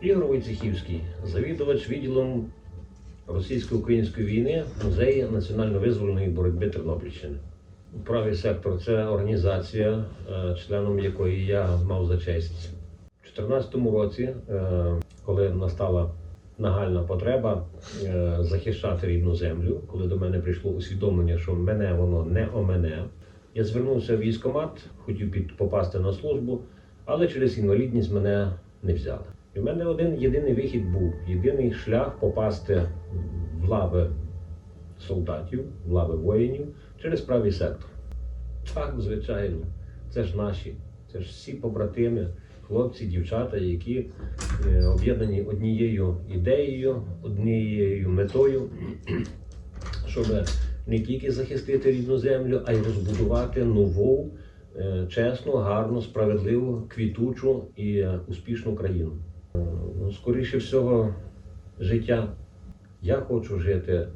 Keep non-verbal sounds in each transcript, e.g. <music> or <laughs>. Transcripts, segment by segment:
Ігор Войцехівський, завідувач відділом російсько-української війни музеї національно-визвольної боротьби Тернопільщини. Правий сектор це організація, е, членом якої я мав за честь. У 2014 році, е, коли настала нагальна потреба е, захищати рідну землю, коли до мене прийшло усвідомлення, що мене воно не о мене, я звернувся в військкомат, хотів попасти на службу, але через інвалідність мене не взяли. І в мене один єдиний вихід був, єдиний шлях попасти в лави солдатів, в лави воїнів через правий сектор. Так, звичайно, це ж наші, це ж всі побратими, хлопці, дівчата, які е, об'єднані однією ідеєю, однією метою, <clears throat> щоб не тільки захистити рідну землю, а й розбудувати нову, е, чесну, гарну, справедливу, квітучу і е, успішну країну. Ну, скоріше всього, життя. Я хочу жити е,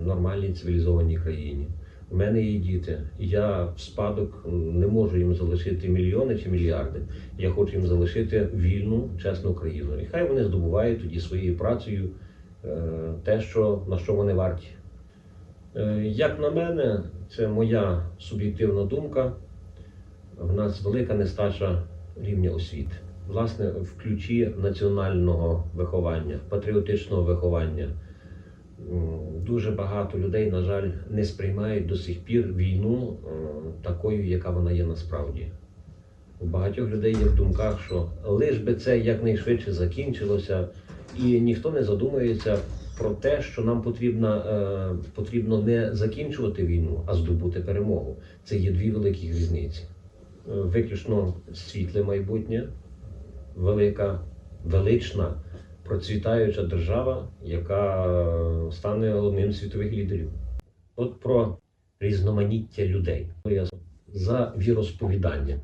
в нормальній цивілізованій країні. У мене є діти, я в спадок не можу їм залишити мільйони чи мільярди. Я хочу їм залишити вільну, чесну країну. І хай вони здобувають тоді своєю працею е, те, що, на що вони варті. Е, Як на мене, це моя суб'єктивна думка. В нас велика нестача рівня освіти. Власне, в ключі національного виховання, патріотичного виховання. Дуже багато людей, на жаль, не сприймають до сих пір війну е, такою, яка вона є насправді. У багатьох людей є в думках, що лиш би це якнайшвидше закінчилося, і ніхто не задумується про те, що нам потрібно, е, потрібно не закінчувати війну, а здобути перемогу. Це є дві великі різниці. Е, Виключно світле майбутнє, велика, велична, процвітаюча держава, яка е, стане одним з світових лідерів. От про різноманіття людей. Я за віросповідання.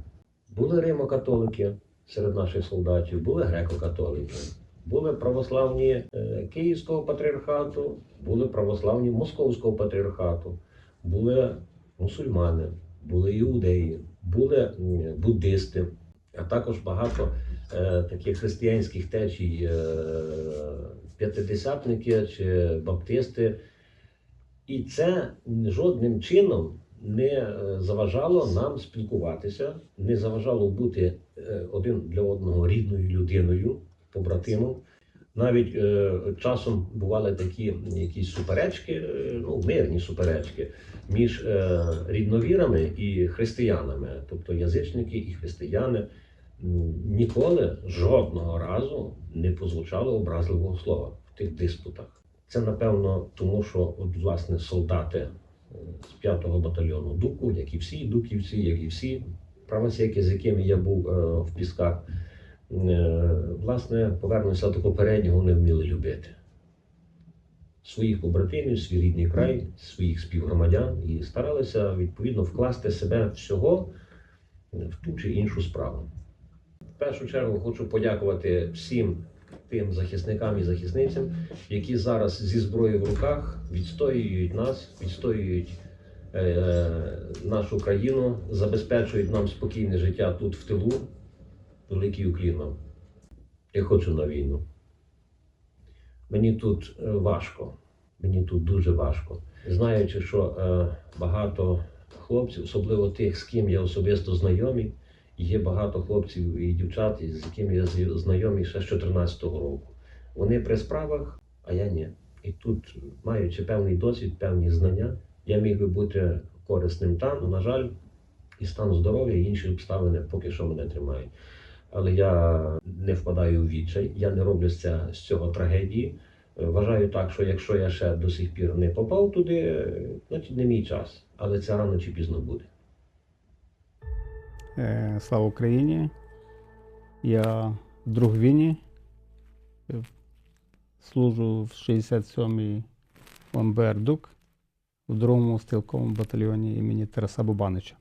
Були римокатолики серед наших солдатів, були греко-католики, були православні е, Київського патріархату, були православні Московського патріархату, були мусульмани, були іудеї, були буддисти, а також багато е, таких християнських течій, е, п'ятидесятники чи баптисти. І це жодним чином не е, заважало нам спілкуватися, не заважало бути е, один для одного рідною людиною, побратимом. Навіть е, часом бували такі якісь суперечки, е, ну мирні суперечки між е, рідновірами і християнами, тобто язичники і християни. Ніколи жодного разу не прозвучало образливого слова в тих диспутах. Це напевно тому, що от, власне солдати е, з 5-го батальйону Дуку, як і всі дуківці, як і всі правосеки, з якими я був е, в пісках, власне, повернуся до попереднього, вони вміли любити своїх побратимів, свій рідний край, своїх співгромадян і старалися відповідно вкласти себе всього в ту чи іншу справу. В першу чергу хочу подякувати всім тим захисникам і захисницям, які зараз зі зброєю в руках відстоюють нас, відстоюють е, нашу країну, забезпечують нам спокійне життя тут в тилу. Великий уклін. Я хочу на війну. Мені тут е, важко, мені тут дуже важко. Знаючи, що е, багато хлопців, особливо тих, з ким я особисто знайомий, є багато хлопців і дівчат, з якими я знайомий ще з 2014 року. Вони при справах, а я ні. І тут, маючи певний досвід, певні знання, я міг би бути корисним там. але, На жаль, і стан здоров'я, і інші обставини поки що мене тримають. Але я не впадаю у відчай, я не роблю з цього трагедії. Е, Вважаю так, що якщо я ще до сих пір не попав туди, е, значить не мій час. Але це рано чи пізно буде. Е, Слава Україні! Я друг Віні. Е, Служу в 67-й ОМБР ДУК в другому стрілковому батальйоні імені Тараса Бубанича.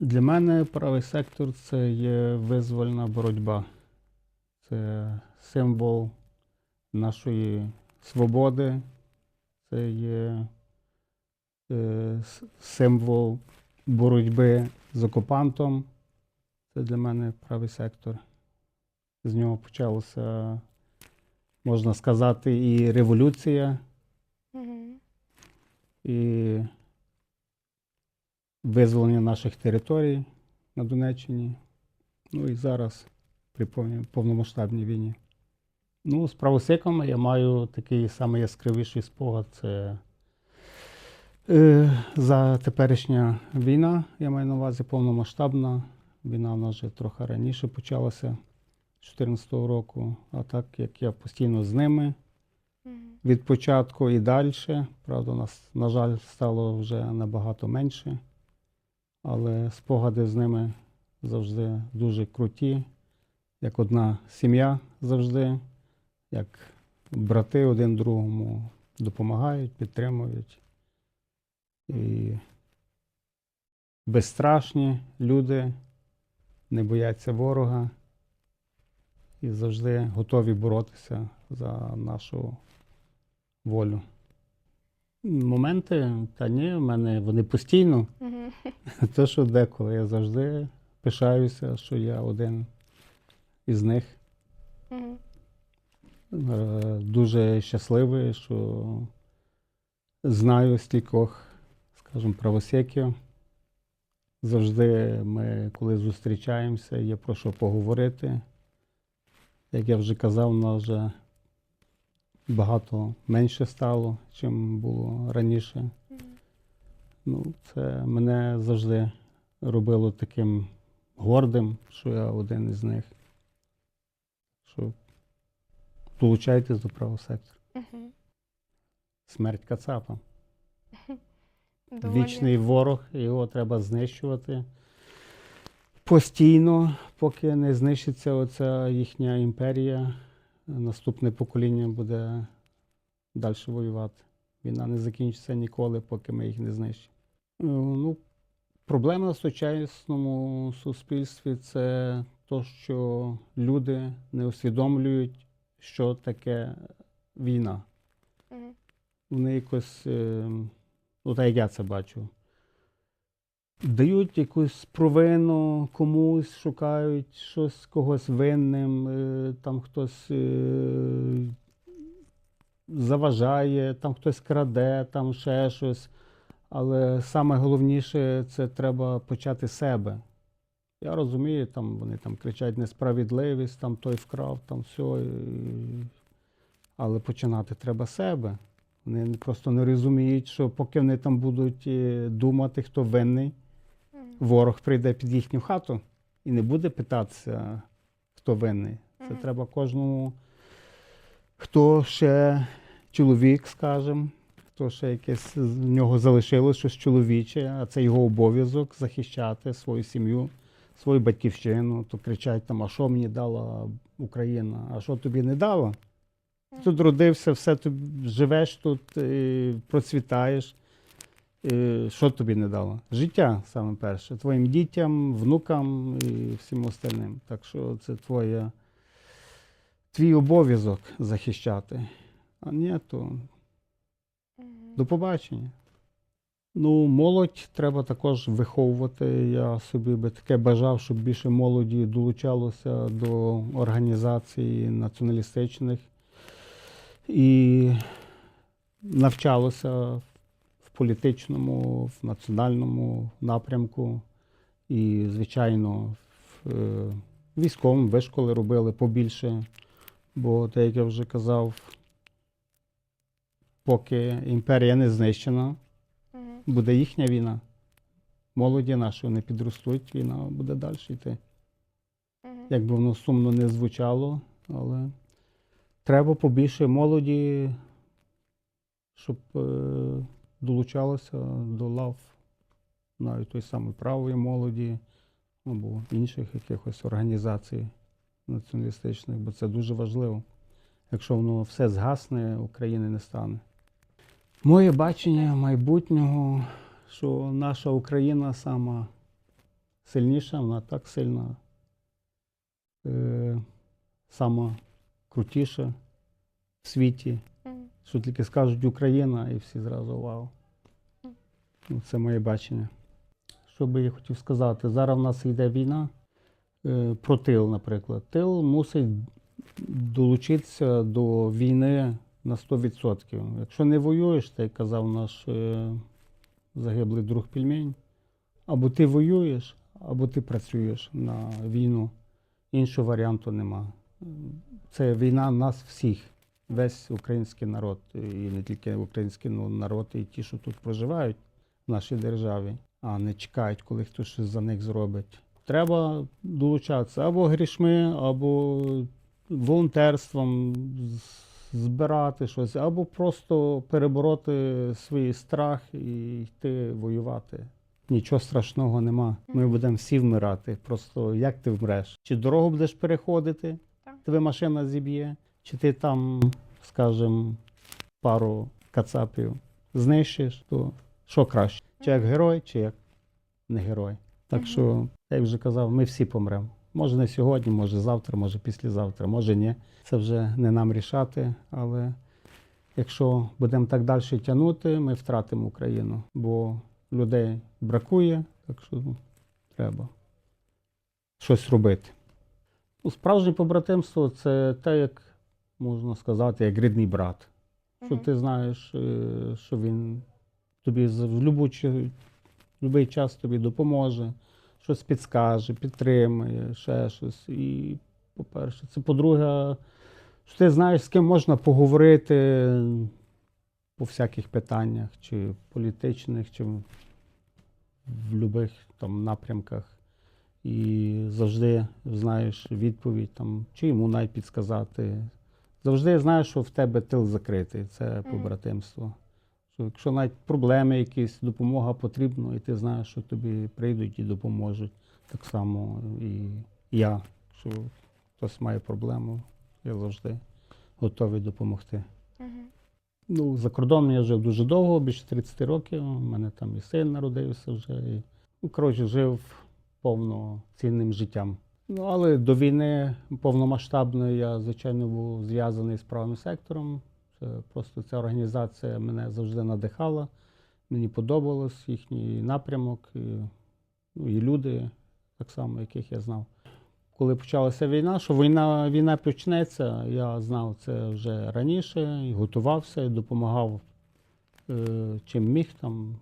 Для мене правий сектор це є визвольна боротьба. Це символ нашої свободи, це є е, символ боротьби з окупантом. Це для мене правий сектор. З нього почалася, можна сказати, і революція, Мгм. і визволення наших територій на Донеччині. Ну і зараз при повномасштабній війні. Ну, з правосеками я маю такий самий яскравіший спогад. Це е, за теперішня війна, я маю на увазі повномасштабна. Війна в нас вже трохи раніше почалася 2014 року. А так як я постійно з ними від початку і далі. Правда, нас, на жаль, стало вже набагато менше. Але спогади з ними завжди дуже круті, як одна сім'я завжди, як брати один другому допомагають, підтримують. І безстрашні люди, не бояться ворога і завжди готові боротися за нашу волю. Моменти, та ні, в мене вони постійно. <laughs> Те, що деколи я завжди пишаюся, що я один із них. Е, Дуже щасливий, що знаю стількох, скажімо, правосеків. Завжди ми, коли зустрічаємося, є про що поговорити. Як я вже казав, нас вже багато менше стало, чим було раніше. Ну, це мене завжди робило таким гордим, що я один із них. Що долучайтесь до правого сектору. Смерть Кацапа. Доволі. Вічний ворог, його треба знищувати постійно, поки не знищиться оця їхня імперія. Наступне покоління буде далі воювати. Війна не закінчиться ніколи, поки ми їх не знищимо. Е, Ну, проблема в сучасному суспільстві це те, що люди не усвідомлюють, що таке війна. Вони якось, е, ну так як я це бачу, дають якусь провину комусь, шукають щось когось винним, е, там хтось е, заважає, там хтось краде, там ще щось. Але саме головніше це треба почати себе. Я розумію, там вони там кричать несправедливість, там той вкрав, там все. Але починати треба себе. Вони просто не розуміють, що поки вони там будуть е, думати, хто винний. Ворог прийде під їхню хату і не буде питатися, хто винний. Це Мгм. треба кожному, хто ще чоловік, скажімо, хто ще якесь з нього залишилось щось чоловіче, а це його обов'язок захищати свою сім'ю, свою батьківщину. То кричать там, а що мені дала Україна, а що тобі не дала? Ти Тут родився, все тобі живеш тут, і процвітаєш. Що тобі не дало? Життя саме перше. Твоїм дітям, внукам і всім остальним. Так що це твоє, твій обов'язок захищати. А ні, то до побачення. Ну, молодь треба також виховувати. Я собі би таке бажав, щоб більше молоді долучалося до організацій націоналістичних і навчалося в політичному, в національному напрямку. І, звичайно, в е, військовому вишколи робили побільше. Бо, так як я вже казав, поки імперія не знищена, буде їхня війна. Молоді наші вони підростуть, війна буде далі йти. Як би воно сумно не звучало, але треба побільше молоді, щоб е, долучалося до лав навіть той самої правої молоді або інших якихось організацій націоналістичних, бо це дуже важливо. Якщо воно все згасне, України не стане. Моє бачення майбутнього, що наша Україна сама сильніша, вона так сильна, е, сама крутіша в світі. Що тільки скажуть Україна, і всі зразу вау. Ну, Це моє бачення. Що би я хотів сказати? Зараз в нас йде війна. е, про тил, наприклад. Тил мусить долучитися до війни на 100%. Якщо не воюєш, так як казав наш е, загиблий друг пельмень, або ти воюєш, або ти працюєш на війну. Іншого варіанту нема. Це війна нас всіх, весь український народ, і не тільки український ну, народ, і ті, що тут проживають в нашій державі, а не чекають, коли хтось щось за них зробить. Треба долучатися або грішми, або волонтерством збирати щось, або просто перебороти свій страх і йти воювати. Нічого страшного нема. Ми будемо всі вмирати. Просто як ти вмреш? Чи дорогу будеш переходити, тебе машина зіб'є, чи ти там, скажімо, пару кацапів знищиш, то що краще? Чи як герой, чи як не герой. Так що, як вже казав, ми всі помремо. Може не сьогодні, може завтра, може післязавтра, може ні. Це вже не нам рішати, але якщо будемо так далі тягнути, ми втратимо Україну, бо людей бракує, так що ну, треба щось робити. Ну, справжнє побратимство це те, як можна сказати, як рідний брат. Що ти знаєш, е, що він тобі в будь-який будь-який час тобі допоможе, щось підскаже, підтримує, ще щось. І, по-перше, це по-друге, що ти знаєш, з ким можна поговорити по всяких питаннях, чи політичних, чи в будь-яких там напрямках. І завжди знаєш відповідь, там, чи йому навіть підсказати. Завжди знаєш, що в тебе тил закритий, це побратимство. Що якщо навіть проблеми якісь, допомога потрібна, і ти знаєш, що тобі прийдуть і допоможуть. Так само і я, якщо хтось має проблему, я завжди готовий допомогти. Мгм. Ну, за кордоном я жив дуже довго, більше 30 років. У мене там і син народився вже. І, ну, коротше, жив повноцінним життям. Ну, але до війни повномасштабної я, звичайно, був зв'язаний з правим сектором. Це просто ця організація мене завжди надихала. Мені подобалось їхній напрямок, і, ну, і люди, так само, яких я знав. Коли почалася війна, що війна, війна почнеться, я знав це вже раніше, і готувався, і допомагав е, чим міг, там,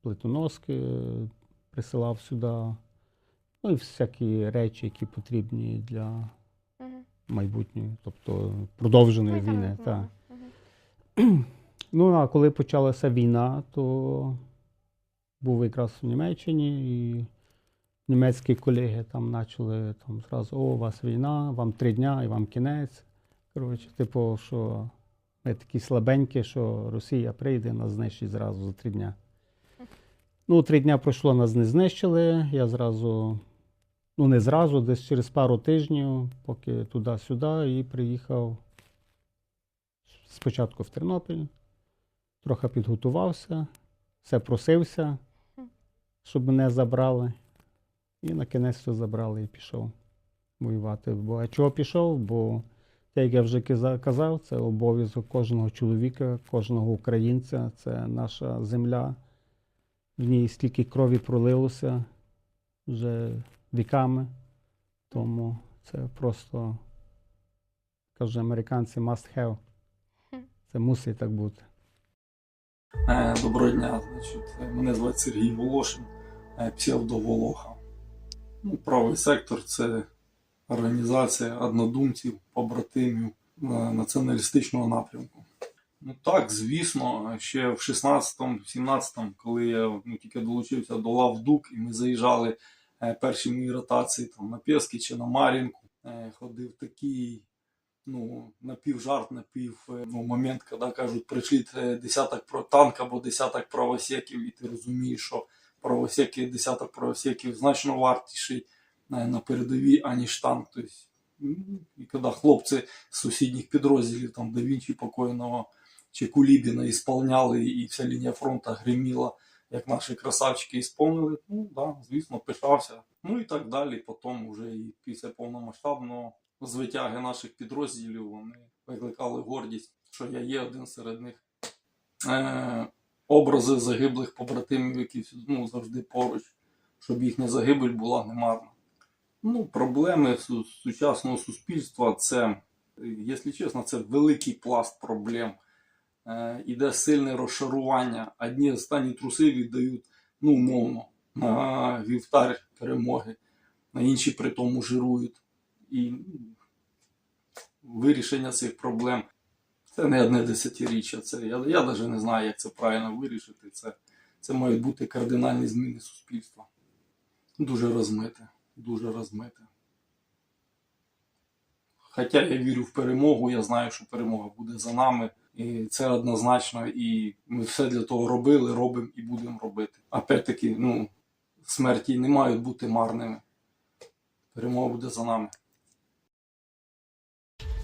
плитоноски е, присилав сюди. Ну і всякі речі, які потрібні для майбутньої, тобто продовженої Ну, війни. ну, Так. <clears throat> Ну, а коли почалася війна, то був якраз в Німеччині, і німецькі колеги там почали там зразу, о, у вас війна, вам три дня і вам кінець. Коротше, типу, що ми такі слабенькі, що Росія прийде, нас знищить зразу за три дня. Ну, три дня пройшло, нас не знищили. Я зразу, ну не зразу, десь через пару тижнів, поки туди-сюди, і приїхав спочатку в Тернопіль, трохи підготувався, все просився, щоб мене забрали. І на кінець забрали і пішов воювати. Бо а чого пішов? Бо, так як я вже казав, це обов'язок кожного чоловіка, кожного українця, це наша земля. В ній стільки крові пролилося вже віками. Тому це просто, кажуть американці, must have. Це мусить так бути. Е, Доброго дня, значить, е, мене звати Сергій Волошин, е, псевдоволоха. Ну, правий сектор це організація однодумців, побратимів націоналістичного напрямку. Ну так, звісно, ще в 16-17, коли я ну, тільки долучився до лав ДУК, і ми заїжджали перші мої ротації там, на Пєски чи на Мар'їнку, е, ходив такий ну, напівжарт, напів е, ну, момент, коли кажуть, прийшли е, десяток про танк або десяток правосеків, і ти розумієш, що правосеки, десяток правосеків значно вартіший е, на передовій, аніж танк. Тобто, і коли хлопці з сусідніх підрозділів, там Да Вінчі покойного чи Кулібіна ісполняли, і вся лінія фронту гриміла, як наші красавчики ісполнили, ну да, звісно, пишався. Ну і так далі. Потім вже і після повномасштабного звитяги наших підрозділів вони викликали гордість, що я є один серед них. Е, образи загиблих побратимів, які ну, завжди поруч, щоб їхня загибель була немарна. Ну, проблеми сучасного суспільства це, якщо чесно, це великий пласт проблем. Е, іде сильне розшарування. Одні останні труси віддають, ну, умовно, на вівтар перемоги, а інші при тому жирують. І вирішення цих проблем це не одне десятиріччя. Це, я, я навіть не знаю, як це правильно вирішити. Це, це мають бути кардинальні зміни суспільства. Дуже розмите, дуже розмите. Хоча я вірю в перемогу, я знаю, що перемога буде за нами. І це однозначно, і ми все для того робили, робимо і будемо робити. Опять-таки, ну, смерті не мають бути марними. Перемога буде за нами.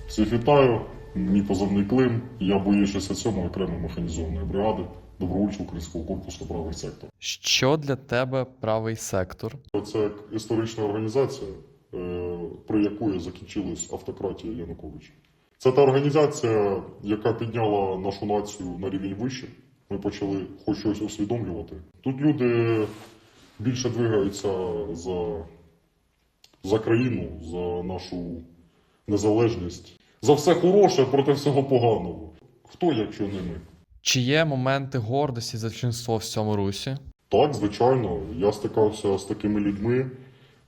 Всіх вітаю, мій позивний Клим, я боєць 67-ї окремої механізованої бригади добровольчого українського корпусу правий сектор. Що для тебе правий сектор? Це історична організація, е, при якої закінчилась автократія Януковича. Це та організація, яка підняла нашу націю на рівень вище. Ми почали хоч щось усвідомлювати. Тут люди більше двигаються за, за країну, за нашу незалежність, за все хороше проти всього поганого. Хто, якщо не ми? Чи є моменти гордості за членство в цьому русі? Так, звичайно, я стикався з такими людьми,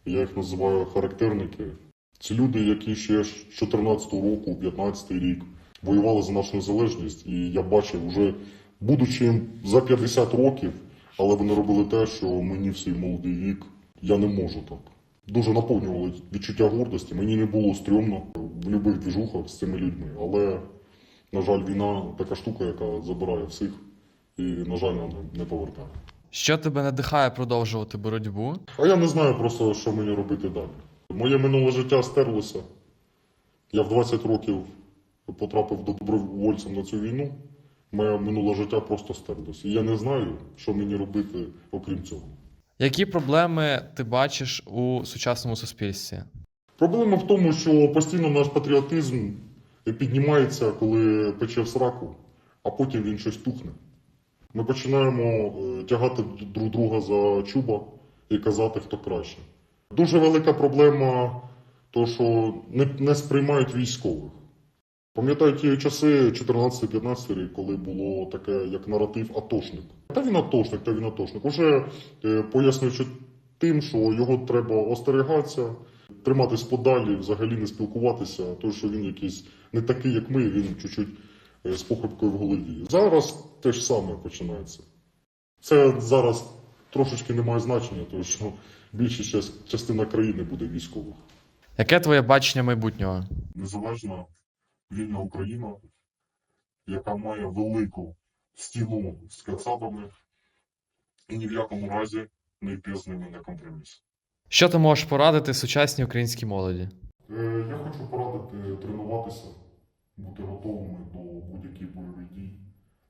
я їх називаю характерники. Це люди, які ще з 14 року, 15 рік воювали за нашу незалежність, і я бачив, вже будучи за 50 років, але вони робили те, що мені в свій молодий вік я не можу так. Дуже наповнювали відчуття гордості. Мені не було стрьомно в будь-яких двіжухах з цими людьми. Але, на жаль, війна така штука, яка забирає всіх і, на жаль, не, не повертає. Що тебе надихає продовжувати боротьбу? А я не знаю просто, що мені робити далі. Моє минуле життя стерлося. Я в 20 років потрапив добровольцем на цю війну. Моє минуле життя просто стерлося. І я не знаю, що мені робити окрім цього. Які проблеми ти бачиш у сучасному суспільстві? Проблема в тому, що постійно наш патріотизм піднімається, коли пече в сраку, а потім він щось тухне. Ми починаємо е, тягати друг друга за чуба і казати, хто краще. Дуже велика проблема, то що не, не сприймають військових. Пам'ятаю ті часи 14-15 рік, коли було таке як наратив атошник. Та він атошник, та він атошник. Уже е, пояснюючи тим, що його треба остерігатися, триматись подалі, взагалі не спілкуватися, тому що він якийсь не такий, як ми, він чуть-чуть е, з похибкою в голові. Зараз те ж саме починається. Це зараз трошечки не має значення, тому що більша частина країни буде військових. Яке твоє бачення майбутнього? Незалежна вільна Україна, яка має велику стіну з кацапами і ні в якому разі не йти з ними на компроміс. Що ти можеш порадити сучасній українській молоді? Е, Я хочу порадити тренуватися, бути готовими до будь-яких бойових дій.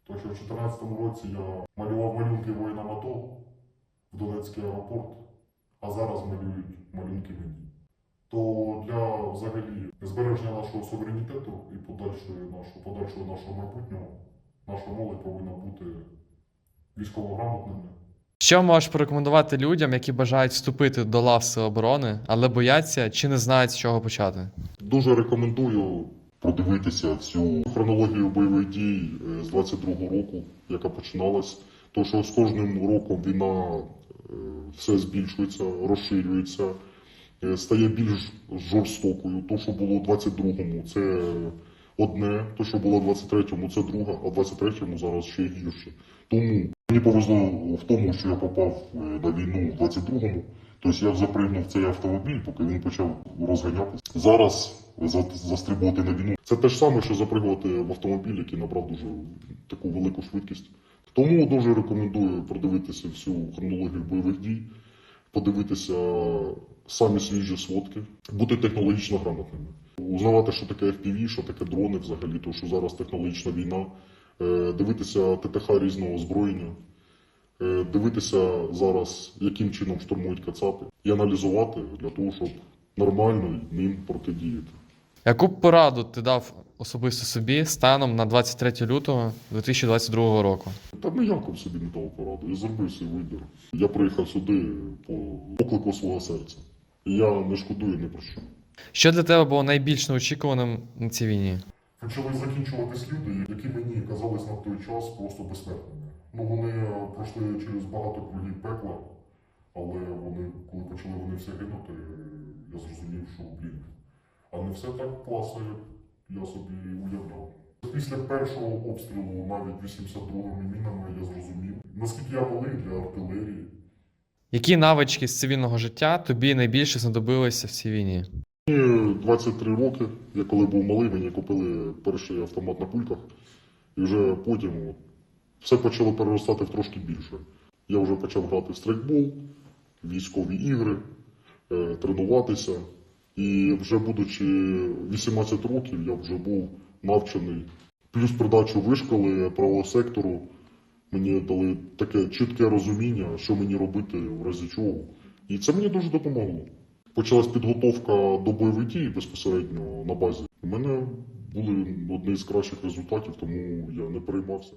Тому що в 2014 році я малював малюнки воїнам АТО в Донецький аеропорт, а зараз малюють малюнки мені. То для взагалі збереження нашого суверенітету і подальшої нашого, подальшого нашого майбутнього, наша молодь повинна бути військово-грамотними. Що можеш порекомендувати людям, які бажають вступити до лав Сил оборони, але бояться чи не знають з чого почати? Дуже рекомендую продивитися всю хронологію бойових дій е, з 22-го року, яка починалась. То що з кожним роком війна все збільшується, розширюється, е, стає більш жорстокою. То, що було в 22-му, це одне, то, що було в 23-му, це друге, а в 23-му зараз ще гірше. Тому мені повезло в тому, що я попав е, на війну в 22-му. Тобто я запригнув цей автомобіль, поки він почав розганятися. Зараз за- застрибувати на війну. Це те ж саме, що запригувати в автомобіль, який набрав дуже таку велику швидкість. Тому дуже рекомендую продивитися всю хронологію бойових дій, подивитися самі свіжі сводки, бути технологічно грамотними, узнавати, що таке FPV, що таке дрони взагалі, тому що зараз технологічна війна, е, дивитися ТТХ різного озброєння, е, дивитися зараз, яким чином штурмують кацапи, і аналізувати для того, щоб нормально їм протидіяти. Яку б пораду ти дав особисто собі станом на 23 лютого 2022 року? Та ніяко б собі не дав пораду. Я зробив свій вибір. Я приїхав сюди по поклику свого серця. І я не шкодую ні про що. Що для тебе було найбільш неочікуваним на цій війні? Почали закінчуватись люди, які мені казались на той час просто безсмертними. Ну вони пройшли через багато кругів пекла, але вони, коли почали вони всі гинути, я зрозумів, що блін, а не все так класно, як я собі уявляв. Після першого обстрілу, навіть 82-ми мінами, я зрозумів, наскільки я малий для артилерії. Які навички з цивільного життя тобі найбільше знадобилися в цій війні? Мені 23 роки, я коли був малий, мені купили перший автомат на пульках, і вже потім все почало переростати в трошки більше. Я вже почав грати в страйкбол, військові ігри, е, тренуватися. І вже будучи 18 років, я вже був навчений. Плюс придачу вишколи правого сектору мені дали таке чітке розуміння, що мені робити в разі чого. І це мені дуже допомогло. Почалась підготовка до бойових дій безпосередньо на базі. У мене були одні з кращих результатів, тому я не переймався.